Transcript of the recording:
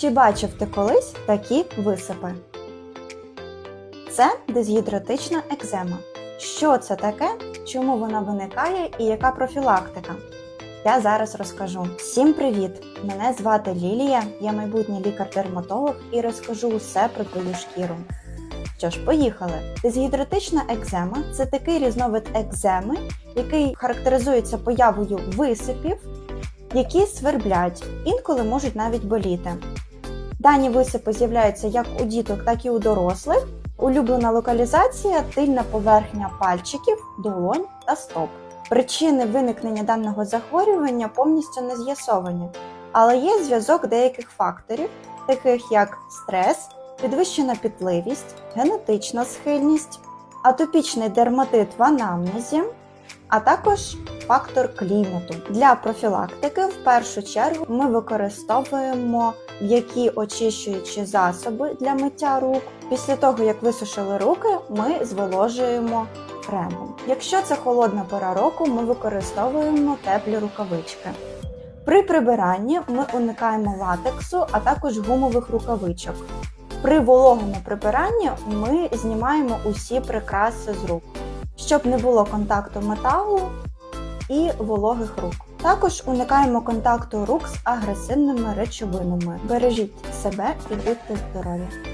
Чи бачив ти колись такі висипи? Це дезгідратична екзема. Що це таке, чому вона виникає і яка профілактика? Я зараз розкажу. Всім привіт! Мене звати Лілія, я майбутній лікар-дерматолог і розкажу усе про твою шкіру. Що ж, поїхали. Дезгідратична екзема це такий різновид екземи, який характеризується появою висипів, які сверблять, інколи можуть навіть боліти. Дані висипи з'являються як у діток, так і у дорослих. Улюблена локалізація тильна поверхня пальчиків, долонь та стоп. Причини виникнення даного захворювання повністю не з'ясовані, але є зв'язок деяких факторів, таких як стрес, підвищена пітливість, генетична схильність, атопічний дерматит в анамнезі, а також фактор клімату. Для профілактики в першу чергу ми використовуємо м'які очищуючі засоби для миття рук. Після того, як висушили руки, ми зволожуємо кремом. Якщо це холодна пора року, ми використовуємо теплі рукавички. При прибиранні ми уникаємо латексу, а також гумових рукавичок. При вологому прибиранні ми знімаємо усі прикраси з рук, щоб не було контакту металу і вологих рук. Також уникаємо контакту рук з агресивними речовинами. Бережіть себе і будьте здорові!